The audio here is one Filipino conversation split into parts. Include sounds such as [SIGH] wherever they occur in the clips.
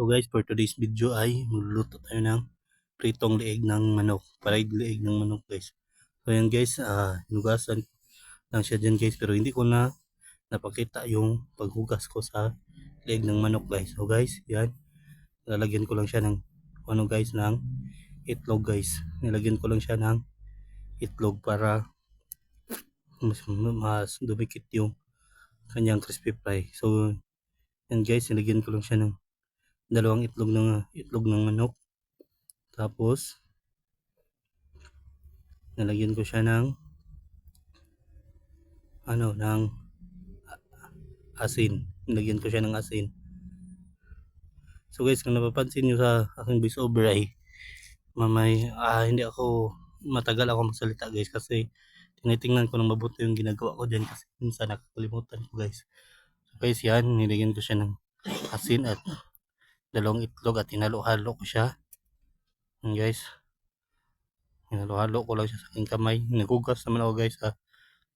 So guys, for today's video ay magluluto tayo ng pritong leeg ng manok. Fried leeg ng manok guys. So yan guys, ah hinugasan lang siya dyan guys. Pero hindi ko na napakita yung paghugas ko sa leeg ng manok guys. So guys, yan. Lalagyan ko lang siya ng ano guys, ng itlog guys. Nilagyan ko lang siya ng itlog para mas, mas dumikit yung kanyang crispy fry. So yan guys, nilagyan ko lang siya ng dalawang itlog ng itlog ng manok. Tapos nalagyan ko siya ng ano ng asin. Nilagyan ko siya ng asin. So guys, kung napapansin niyo sa aking voice over ay mamay ah, hindi ako matagal ako magsalita guys kasi tinitingnan ko ng mabuti yung ginagawa ko dyan kasi minsan nakakalimutan ko guys. So guys yan, nilagyan ko siya ng asin at dalawang itlog at hinalo-halo ko siya. Yan guys. Hinalo-halo ko lang siya sa aking kamay. Nagugas naman ako guys ha.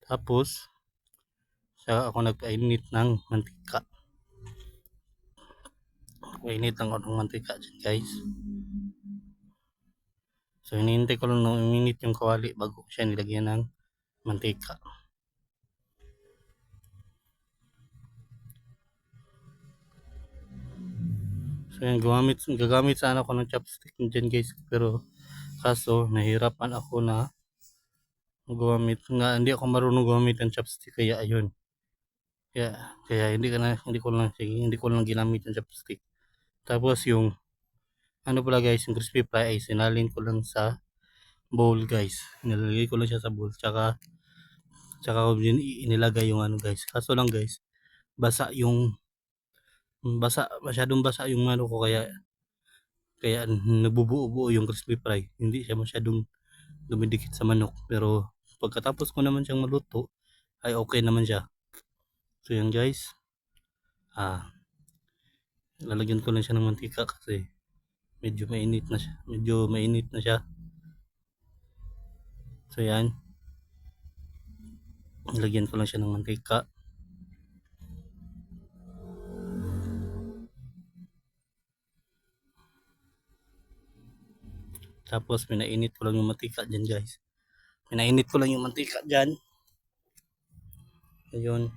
Tapos, saka ako nagpainit ng mantika. Painit lang ako ng mantika dyan guys. So, hinihintay ko lang na uminit yung kawali bago ko siya nilagyan ng mantika. So yan, gumamit, gagamit sana ako ng chopstick dyan guys. Pero kaso, nahirapan ako na gumamit. Nga, hindi ako marunong gumamit ng chopstick. Kaya ayun. Kaya, kaya hindi, ka na, hindi ko lang, sige, hindi ko lang ginamit ng chopstick. Tapos yung, ano pala guys, yung crispy fry ay sinalin ko lang sa bowl guys. Nilalagay ko lang siya sa bowl. Tsaka, tsaka ko din inilagay yung ano guys. Kaso lang guys, basa yung basa masyadong basa yung ano ko kaya kaya nabubuo-buo yung crispy fry. Hindi siya masyadong dumidikit sa manok pero pagkatapos ko naman siyang maluto ay okay naman siya. So yan guys. Ah lalagyan ko lang siya ng mantika kasi medyo mainit na siya medyo mainit na siya. So yan. Lagyan ko lang siya ng mantika Tapos pinainit ko lang yung mantika dyan guys. Pinainit ko lang yung mantika dyan. Ayun.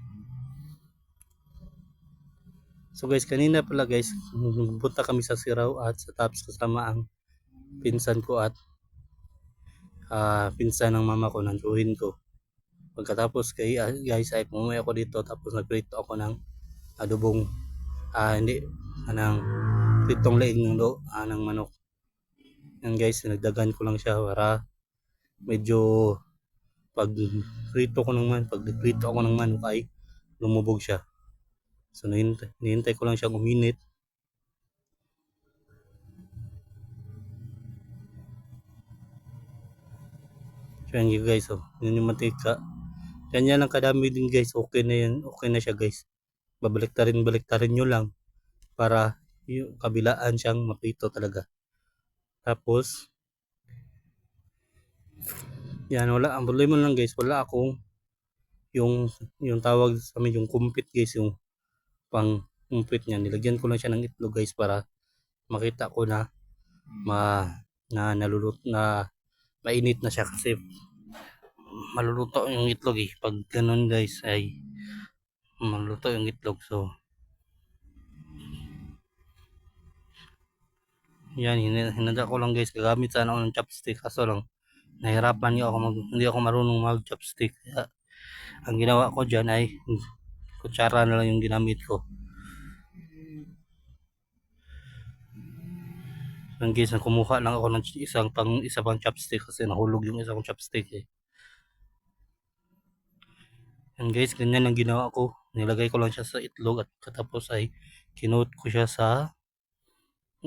So guys, kanina pala guys, punta kami sa Siraw at sa Taps kasama ang pinsan ko at ah pinsan ng mama ko, ng tuhin ko. Pagkatapos kay ah, guys ay pumuwi ako dito tapos nagprito ako ng adobong ah hindi anang pritong leeg ng do ah, ng manok. Yan guys, nagdagan ko lang siya para medyo pag prito ko ng man, pag prito ako ng manok ay lumubog siya. So nahintay, nahintay ko lang siyang uminit. Yan yun guys, oh. Yun yung mantika. Ganyan lang kadami din guys, okay na yan, okay na siya guys. Babalik-tarin, balik-tarin nyo lang para yung kabilaan siyang maprito talaga. Tapos, yan, wala. Ang problema lang guys, wala akong yung, yung tawag sa amin, yung kumpit guys, yung pang kumpit niya. Nilagyan ko lang siya ng itlog guys para makita ko na ma na naluluto na mainit na siya kasi maluluto yung itlog eh. Pag ganun guys ay maluluto yung itlog. So, Yan, hin- hinanda ko lang guys. Gagamit sana ako ng chopstick. Kaso lang, nahirapan niyo ako mag, hindi ako marunong mag chopstick. Kaya, ang ginawa ko dyan ay, kutsara na lang yung ginamit ko. Yan guys, kumuha lang ako ng isang pang, isa pang chopstick kasi nahulog yung isang chopstick eh. Yan guys, ganyan ang ginawa ko. Nilagay ko lang siya sa itlog at katapos ay kinote ko siya sa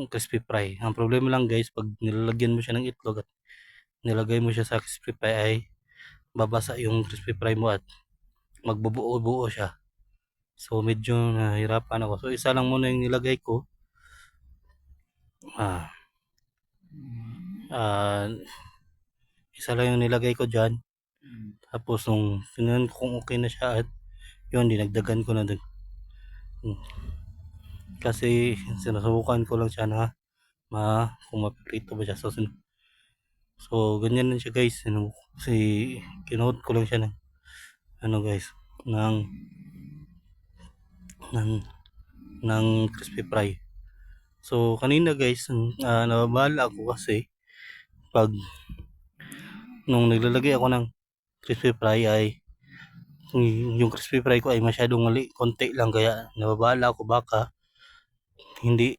crispy fry. Ang problema lang guys, pag nilalagyan mo siya ng itlog at nilagay mo siya sa crispy fry ay babasa yung crispy fry mo at magbubuo-buo siya. So medyo nahirapan ako. So isa lang muna yung nilagay ko. Ah. Ah, isa lang yung nilagay ko diyan. Tapos nung tinan ko kung okay na siya at yun dinagdagan ko na din. Kasi sinusubukan ko lang siya na ma kung mapiprito ba siya sunod. So ganyan lang siya guys. Ano, si kinood ko lang siya ng ano guys ng ng ng crispy fry. So kanina guys, uh, nababala ako kasi pag nung naglalagay ako ng crispy fry ay yung crispy fry ko ay masyadong mali, konti lang kaya nababala ako baka hindi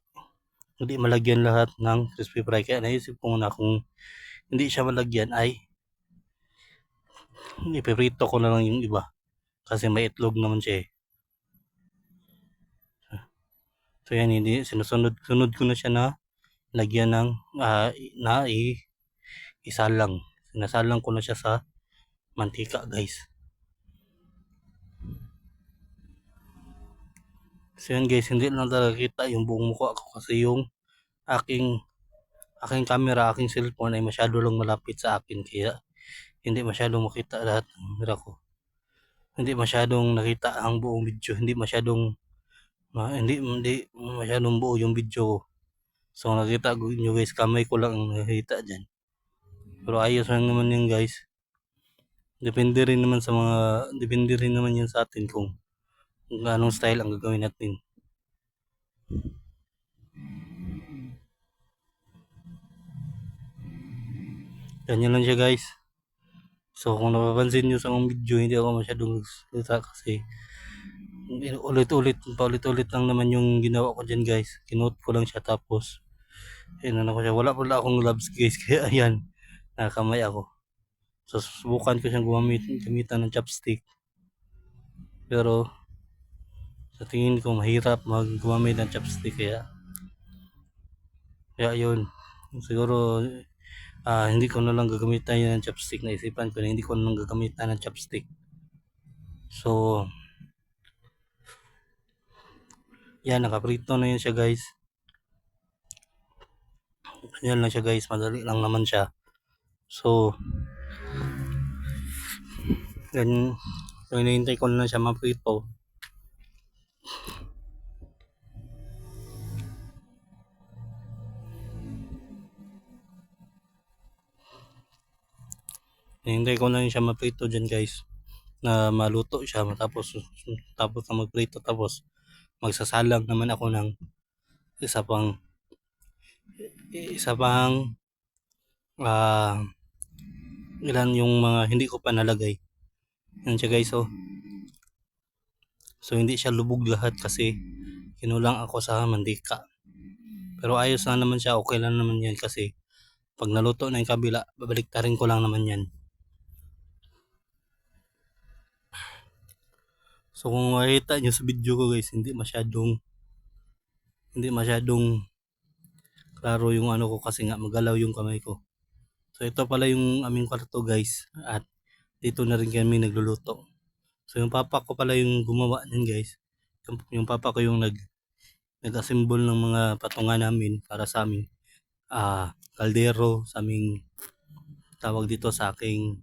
hindi malagyan lahat ng crispy fry kaya naisip ko muna kung hindi siya malagyan ay ipiprito ko na lang yung iba kasi may itlog naman siya eh. So yan, hindi, sinusunod sunod ko na siya na lagyan ng uh, na i, isalang. Sinasalang ko na siya sa mantika guys. So yan guys, hindi lang talaga kita yung buong mukha ko kasi yung aking aking camera, aking cellphone ay masyado lang malapit sa akin kaya hindi masyadong makita lahat ng mira ko. Hindi masyadong nakita ang buong video, hindi masyadong uh, hindi hindi masyadong buo yung video ko. So nakita ko nyo guys, kamay ko lang ang nakita dyan. Pero ayos lang naman yun guys. Depende rin naman sa mga, depende rin naman yan sa atin kung, kung anong style ang gagawin natin. Ganyan lang siya guys. So kung napapansin nyo sa akong video, hindi ako masyadong nagsalita kasi ulit-ulit, paulit-ulit lang naman yung ginawa ko dyan guys. Kinote ko lang siya tapos, ayun na ko siya. Wala pala akong gloves guys, [LAUGHS] kaya ayan, nakakamay ako. So subukan ko siyang gumamit, gamitan ng chopstick. Pero, sa tingin ko mahirap mag gumamit ng chopstick kaya, kaya yun. Siguro, uh, hindi ko na lang gagamitan yun ng chopstick. Naisipan ko na hindi ko na lang gagamitan ng chopstick. So, yan, nakaprito na yun siya guys. Ganyan lang siya guys, madali lang naman siya. So, ganyan, so hinihintay ko na siya maprito. Hinihintay ko na lang siya maprito dyan guys. Na maluto siya tapos tapos na magprito tapos magsasalang naman ako ng isa pang isa pang uh, ilan yung mga hindi ko pa nalagay. Yan siya guys oh so hindi siya lubog lahat kasi kinulang ako sa mantika pero ayos na naman siya okay lang naman yan kasi pag naluto na yung kabila babalik rin ko lang naman yan So kung makikita nyo sa video ko guys, hindi masyadong hindi masyadong klaro yung ano ko kasi nga magalaw yung kamay ko. So ito pala yung aming kwarto guys at dito na rin kami nagluluto. So yung papa ko pala yung gumawa nun guys. Yung, yung papa ko yung nag nag-assemble ng mga patungan namin para sa aming uh, kaldero, sa aming tawag dito sa aking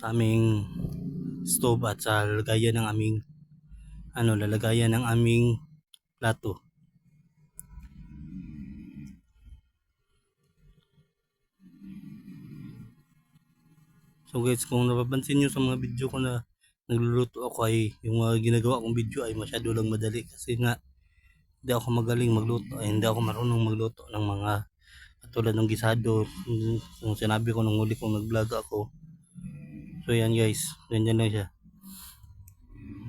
sa aming stove at sa lalagayan ng aming ano lalagayan ng aming plato So guys, kung napapansin nyo sa mga video ko na nagluluto ako ay yung mga ginagawa kong video ay masyado lang madali kasi nga hindi ako magaling magluto ay hindi ako marunong magluto ng mga katulad ng gisado yung sinabi ko nung huli kong nag vlog ako So yan guys, ganyan lang siya.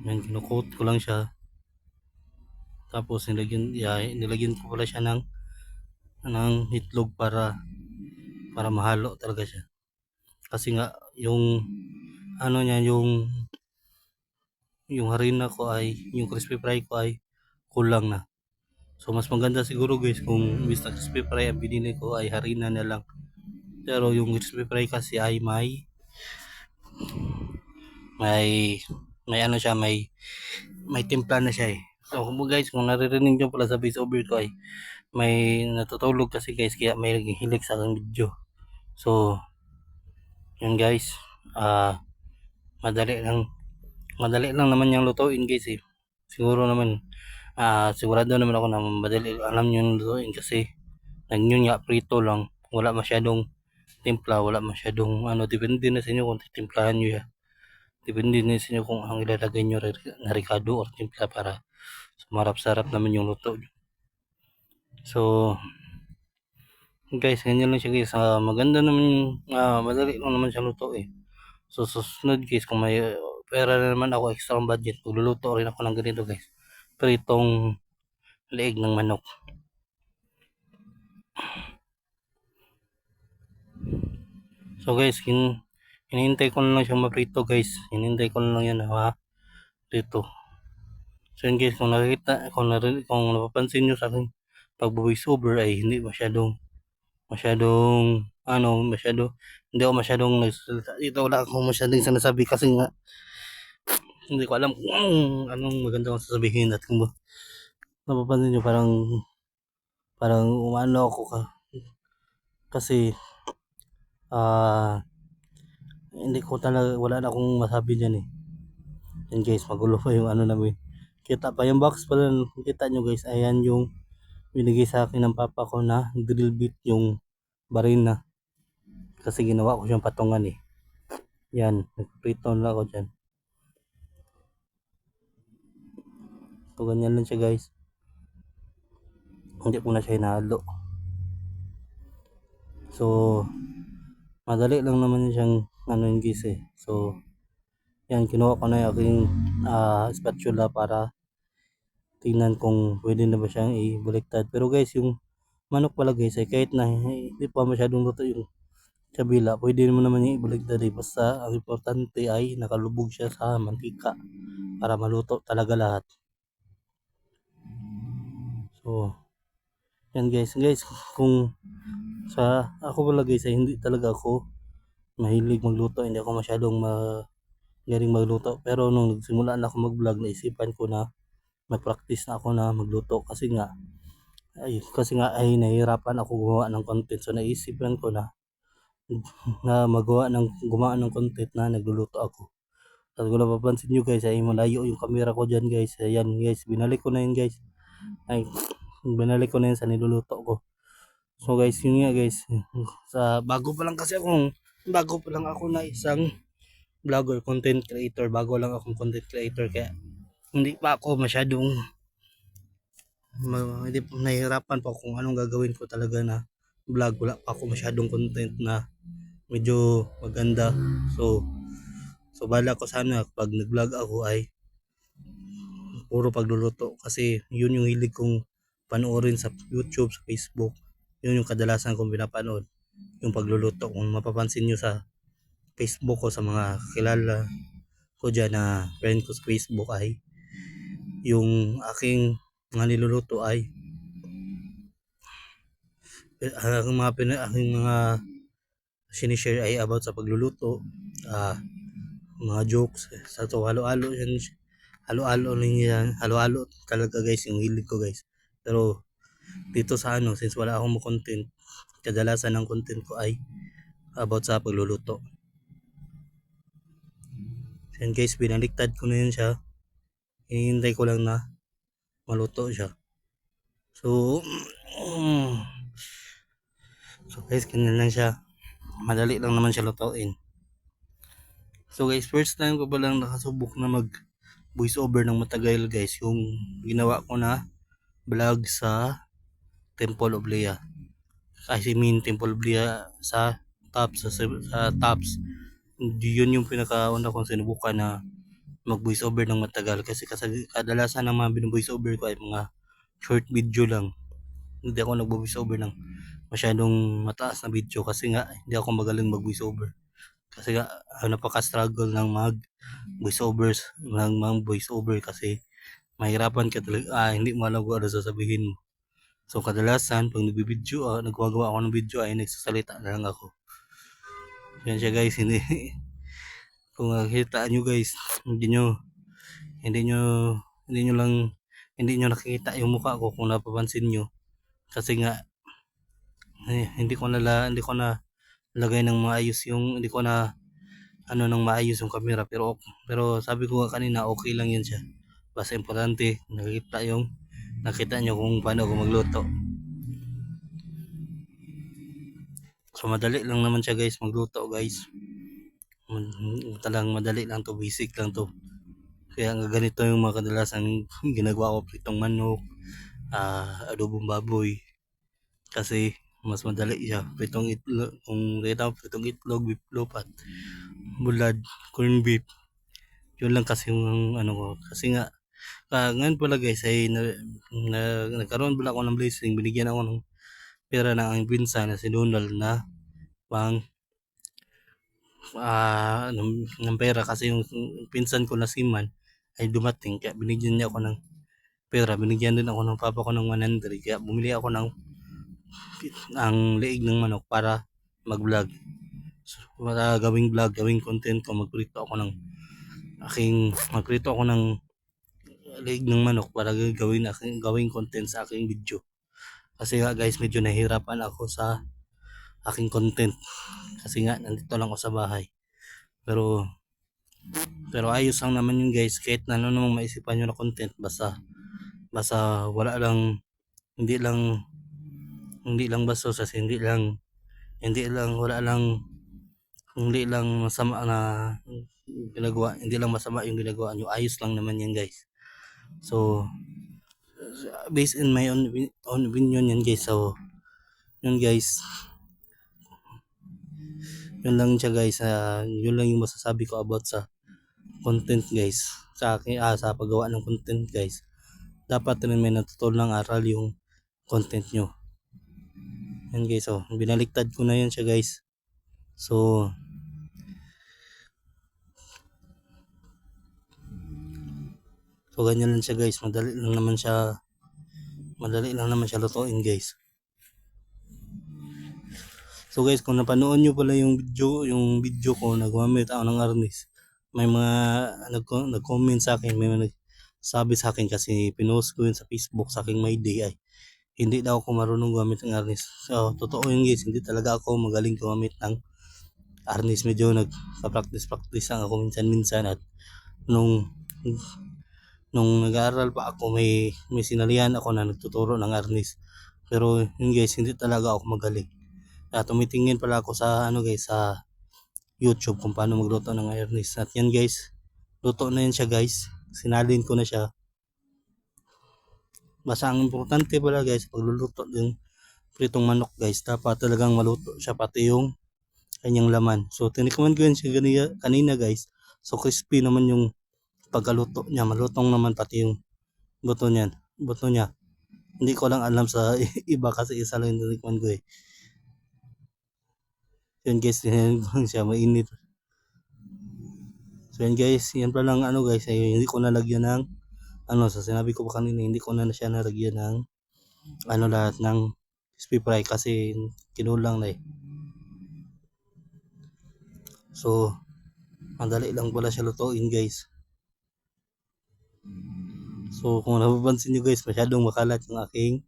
Yan, kinukot ko lang siya. Tapos nilagyan, yeah, nilagyan ko pala siya ng ng itlog para para mahalo talaga siya. Kasi nga yung ano niya yung yung harina ko ay yung crispy fry ko ay kulang na. So mas maganda siguro guys kung Mr. Crispy Fry ang binili ko ay harina na lang. Pero yung crispy fry kasi ay may may may ano siya may may timpla na siya eh so kung guys kung naririnig nyo pala sa voice over ko ay may natutulog kasi guys kaya may hilig sa aking video so yun guys ah uh, madali lang madali lang naman yung lutuin guys eh siguro naman Ah, sigurado naman ako na madali alam niyo yung lutuin kasi nag yun nga prito lang. Wala masyadong timpla, wala masyadong ano, depende na sa inyo kung titimplahan niyo ya. Depende na sa inyo kung ang ilalagay niyo re- na ricado or timpla para sumarap-sarap naman yung luto. So, guys, ganyan lang siya guys. Ah, maganda naman, ah, madali lang naman siya luto eh. So, susunod guys, kung may uh, pera na naman ako, extra budget, magluluto rin ako ng ganito guys. Pritong leeg ng manok. So guys, hin hinihintay ko na lang siya maprito guys. Hinihintay ko na lang yan ha. Dito. So yun guys, kung nakikita, kung, narin, kung napapansin nyo sa akin pag-voice over ay hindi masyadong masyadong ano, masyado hindi ako masyadong. Dito wala akong masyadong sinasabi kasi nga hindi ko alam kung anong maganda kong sasabihin at kung napapansin nyo parang parang umano ako ka kasi ah hindi ko talaga wala na akong masabi diyan eh. Yan guys magulo pa yung ano namin. Kita pa yung box pala kita nyo guys ayan yung binigay sa akin ng papa ko na drill bit yung barina kasi ginawa ko siyang patungan eh. Yan nagprito na ako dyan so ganyan lang siya guys. Hindi ko na siya hinalo. So madali lang naman siyang ano yung guys eh. So yan kinuha ko na yung aking ah, spatula para tingnan kung pwede na ba siyang ibaliktad. Pero guys yung manok pala guys ay kahit na hindi pa masyadong luto yung kabila pwede mo naman yung ibaliktad eh. Basta ang importante ay nakalubog siya sa mantika para maluto talaga lahat so yan guys. Guys kung sa ako pala guys ay hindi talaga ako mahilig magluto. Hindi ako masyadong magaling magluto. Pero nung nagsimula na ako mag vlog naisipan ko na mag-practice na ako na magluto. Kasi nga ay kasi nga ay nahihirapan ako gumawa ng content. So naisipan ko na na magawa ng gumawa ng content na nagluluto ako. At kung napapansin nyo guys ay malayo yung camera ko dyan guys. Ayan guys binalik ko na yun guys ay binalik ko na yun sa niluluto ko. So guys yun nga guys. Sa bago pa lang kasi akong bago pa lang ako na isang vlogger content creator. Bago lang akong content creator kaya hindi pa ako masyadong ma, hindi pa nahihirapan pa kung anong gagawin ko talaga na vlog. Wala pa ako masyadong content na medyo maganda. So so bala ko sana pag nag-vlog ako ay puro pagluluto. Kasi yun yung hilig kong panoorin sa YouTube, sa Facebook. Yun yung kadalasan kong pinapanood. Yung pagluluto. Kung mapapansin nyo sa Facebook ko sa mga kilala ko dyan na friend ko sa Facebook ay yung aking mga niluluto ay ang mga pina, aking mga sinishare ay about sa pagluluto. Ah mga jokes sa to halo-halo yan halo-halo lang yan. Halo-halo talaga guys yung hilig ko guys. Pero dito sa ano since wala akong content kadalasan ng content ko ay about sa pagluluto. Yan guys binaliktad ko na yun siya. Hinihintay ko lang na maluto siya. So so guys ganyan lang siya. Madali lang naman siya lutuin. So guys first time ko pa lang nakasubok na mag voice over ng matagal guys yung ginawa ko na vlog sa Temple of Lea kasi mean Temple of Lea sa tops sa, sa tops. Yun yung pinakauna kong sinubukan na mag voice over ng matagal. Kasi kasi kadalasan ng mga binu-voice over ko ay mga short video lang. Hindi ako nag voice over ng masyadong mataas na video kasi nga hindi ako magaling mag voice over kasi nga ah, napaka-struggle ng mag voice overs ng mga voice over kasi mahirapan ka talaga ah, hindi mo alam kung ano sasabihin mo. So kadalasan pag nagbibideo ah, nagwagawa ako ng video ay nagsasalita na lang ako. Yan siya guys hindi [LAUGHS] kung nakikita nyo guys hindi nyo hindi nyo hindi nyo lang hindi nyo nakikita yung mukha ko kung napapansin nyo. Kasi nga eh, hindi ko na hindi ko na lagay ng maayos yung hindi ko na ano nang maayos yung camera pero pero sabi ko kanina okay lang yun siya basta importante nakikita yung nakita nyo kung paano ako magluto. So madali lang naman siya guys magluto guys. Talang madali lang to, basic lang to. Kaya nga ganito yung mga kadalasan [LAUGHS] ginagawa ko pritong manok, ah adobong baboy. Kasi mas madali siya. Pritong itlog, kung kita pritong itlog, beef lopat, bulad, corn beef. Yun lang kasi yung ano ko. Kasi nga, ah, ngayon pala guys ay na, na, nagkaroon pala ako ng blessing. Binigyan ako ng pera ng ang pinsan na si Donald na pang ah ng, ng pera kasi yung pinsan ko na si Man ay dumating kaya binigyan niya ako ng pera binigyan din ako ng papa ko ng 100 kaya bumili ako ng ang leeg ng manok para mag-vlog. So, para gawing vlog gawing content ko magprito ako ng aking magprito ako ng leeg ng manok para gawin aking gawing content sa aking video. Kasi nga guys medyo nahihirapan ako sa aking content. Kasi nga nandito lang ako sa bahay. Pero pero ayos lang naman yun guys. Kahit na ano namang maisipan nyo na content basta basta wala lang hindi lang hindi lang bastos kasi hindi lang hindi lang wala lang hindi lang masama na ginagawa hindi lang masama yung ginagawa nyo. Ayos lang naman yan guys. So based in my own, own opinion yan guys. So yun guys. Yun lang siya guys. Ah, yun lang yung masasabi ko about sa content guys. Sa akin ah, sa paggawa ng content guys. Dapat rin may natutunan aral yung content nyo yan guys oh. Binaliktad ko na yan siya guys. So so ganyan lang siya guys. Madali lang naman siya madali lang naman siya lutuin guys. So guys, kung napanood nyo pala yung video, yung video ko na gumamit ako ng arnis, may mga nag nag-comment sa akin, may mga nagsabi sa akin kasi pinost ko yun sa Facebook sa aking my day ay hindi daw ako marunong gumamit ng arnis. So, totoo yun guys, hindi talaga ako magaling gumamit ng arnis. Medyo nagpa-practice-practice lang ako minsan-minsan at nung nung nag-aaral pa ako may may sinalihan ako na nagtuturo ng arnis. Pero yun guys, hindi talaga ako magaling. At tumitingin pala ako sa ano guys sa YouTube kung paano magluto ng arnis. At yan guys, luto na yan siya guys. Sinalin ko na siya. Basta ang importante pala guys, pagluluto ng pritong manok guys, dapat talagang maluto siya pati yung kanyang laman. So tinikman ko yan siya kanina, kanina guys. So crispy naman yung pagkaluto niya. Malutong naman pati yung buto niyan. Buto niya. Hindi ko lang alam sa [LAUGHS] iba kasi isa lang yung tinikman ko eh. Yan guys, yan lang siya, mainit. So yan guys, yan pa lang ano guys, ay hindi ko nalagyan ng ano, sa sinabi ko pa kanina, hindi ko na siya nalagyan ng ano lahat ng crispy fry kasi kinulang na eh. So, madali lang pala siya lutuin guys. So, kung napapansin nyo guys, masyadong makalat yung aking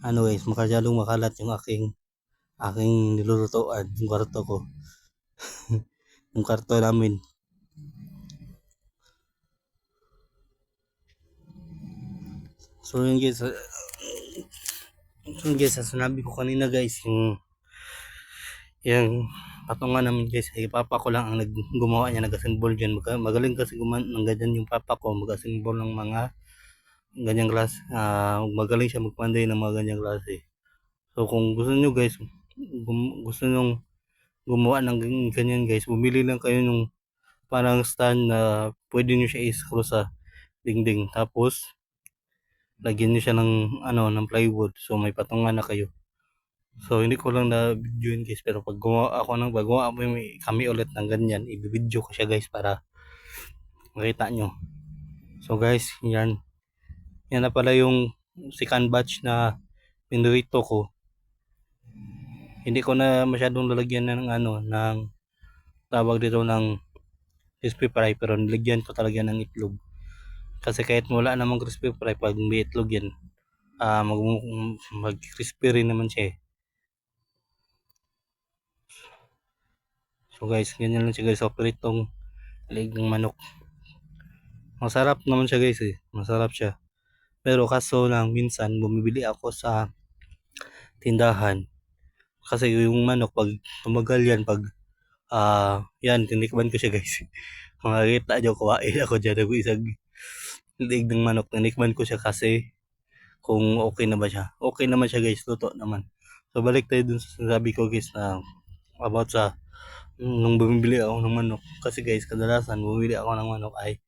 ano guys, masyadong makalat yung aking aking nilulutuan, yung kwarto ko. [LAUGHS] yung kwarto namin. So yun guys, uh, yun sinabi ko kanina guys, yung yung patungan namin guys, ay papa ko lang ang gumawa niya, nag-assemble dyan. Mag, magaling kasi gumawa ng ganyan yung papa ko, mag-assemble ng mga ganyang klase. ah magaling siya magpanday ng mga ganyang klase. So kung gusto niyo guys, gum, gusto nyo gumawa ng gan- ganyan guys, bumili lang kayo ng parang stand na pwede nyo siya i-screw sa dingding. Tapos, lagyan nyo siya ng, ano, ng plywood. So, may patungan na kayo. So, hindi ko lang na video yun guys. Pero pag gumawa ako ng, pag gumawa kami ulit ng ganyan, i-video ko siya guys para makita nyo. So guys, yan. Yan na pala yung second batch na pinrito ko hindi ko na masyadong lalagyan ng ano ng tawag dito ng crispy fry pero nilagyan ko talaga ng itlog kasi kahit wala namang crispy fry pag may itlog yan ah mag, mag crispy rin naman siya eh. so guys ganyan lang siya guys so pritong leg ng manok masarap naman siya guys eh masarap siya Pero kaso lang minsan bumibili ako sa tindahan. Kasi yung manok pag tumagal yan pag ah yan tinikman ko siya guys. [LAUGHS] Kung nakita nyo kuwain ako dyan ng isang liig ng manok. Tinikman ko siya kasi kung okay na ba siya. Okay naman siya guys, luto naman. So balik tayo dun sa sinasabi ko guys na about sa nung bumibili ako ng manok. Kasi guys, kadalasan bumibili ako ng manok ay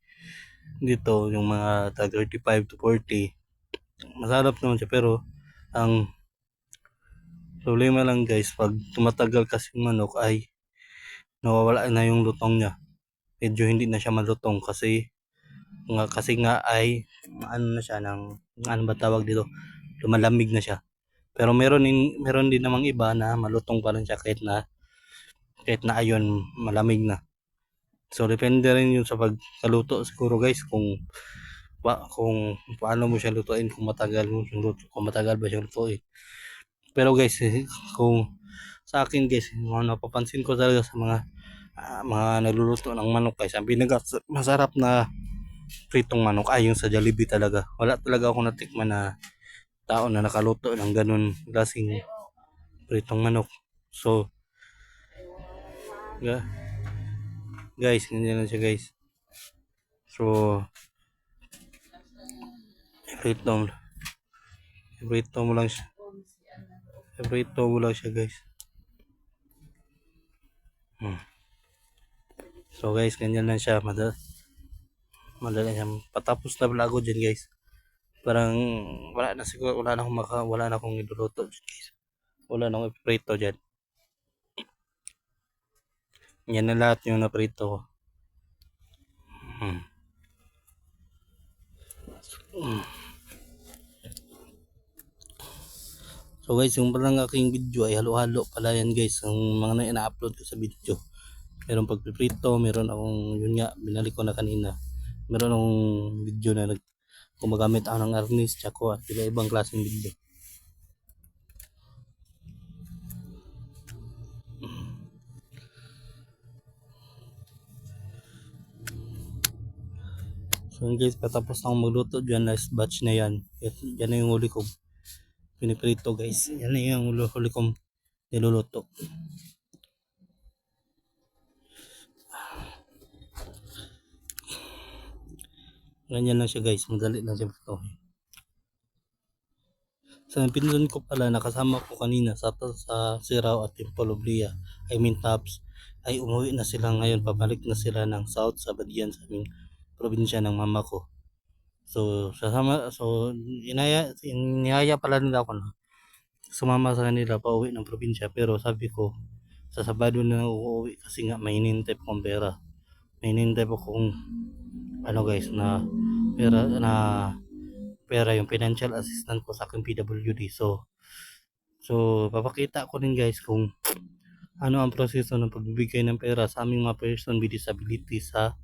dito yung mga tag 35 to 40. Masarap naman siya pero ang problema lang guys pag tumatagal kasi yung manok ay nawawala na yung lutong niya. Medyo hindi na siya malutong kasi nga kasi nga ay ano na siya ng ano ba tawag dito? Lumalamig na siya. Pero meron din meron din namang iba na malutong pa rin siya kahit na kahit na ayon malamig na. So depende rin yun sa pagkaluto siguro guys kung pa, kung paano mo siya lutuin kung matagal mo siyang luto kung matagal ba siyang lutuin. Pero guys eh, kung sa akin guys mga napapansin ko talaga sa mga ah, mga nagluluto ng manok guys ang pinaka masarap na pritong manok ay yung sa Jollibee talaga. Wala talaga ako natikman na tao na nakaluto ng ganun klaseng pritong manok. So, ga- guys, ganyan lang siya guys. So, prito prito mo lang siya. Prito mo lang siya guys. Hmm. So guys, ganyan lang siya. Madal madali siyang patapos na vlog dyan guys parang wala na siguro wala na akong maka, wala na akong niluluto dyan guys wala na akong iprito dyan yan na lahat yung naprito ko. Hmm. So guys, yung parang aking video ay halo-halo pala yan guys, ang mga na ina-upload ko sa video. Meron pagpiprito, meron akong, yun nga, binalik ko na kanina meron akong video na nag gumagamit ako ng arnis tsako at iba ibang klaseng video. So guys patapos na akong magluto. Dyan last batch na yan. Yan- na yung huli ko piniprito guys. Yan na yung huli kong niluluto Ganyan lang siya guys, madali lang siya ito. Sa pinsan ko pala, nakasama ko kanina sa, sa Sirao at Timpoloblia, I mean Taps, ay umuwi na sila ngayon, pabalik na sila ng South sa Badian sa aming probinsya ng mama ko. So, sasama, so, inaya, inihaya pala nila ako na sumama sa kanila pa uwi ng probinsya, pero sabi ko, sa Sabado na uuwi kasi nga may inintay pa akong pera. May inintay pa akong ano guys na pera na pera yung financial assistant ko sa aking PWD so so papakita ko din guys kung ano ang proseso ng pagbibigay ng pera sa aming mga person with disability sa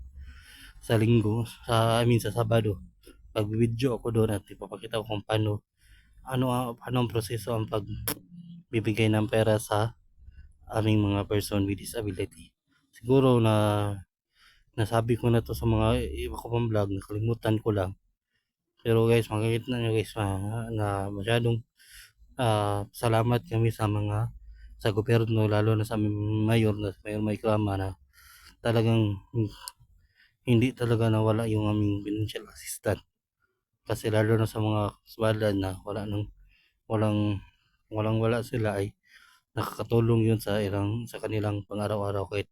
sa linggo sa I mean sa Sabado. Pagbibideo ako doon at ipapakita ko kung paano ano paano ang proseso ang pagbibigay ng pera sa aming mga person with disability. Siguro na nasabi ko na to sa mga iba ko pang vlog nakalimutan ko lang. Pero guys makikita nyo guys na, na masyadong ah, salamat kami sa mga sa gobyerno lalo na sa mayor na mayor Maikrama na talagang hindi talaga nawala yung aming financial assistant kasi lalo na sa mga kasbalan na wala nang walang walang wala sila ay nakakatulong yun sa ilang sa kanilang pang-araw-araw kahit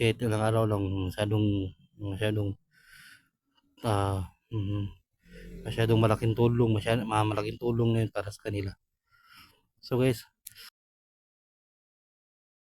kahit ilang araw lang masyadong masyadong ah mm, masyadong malaking tulong masyadong malaking tulong na para sa kanila. So guys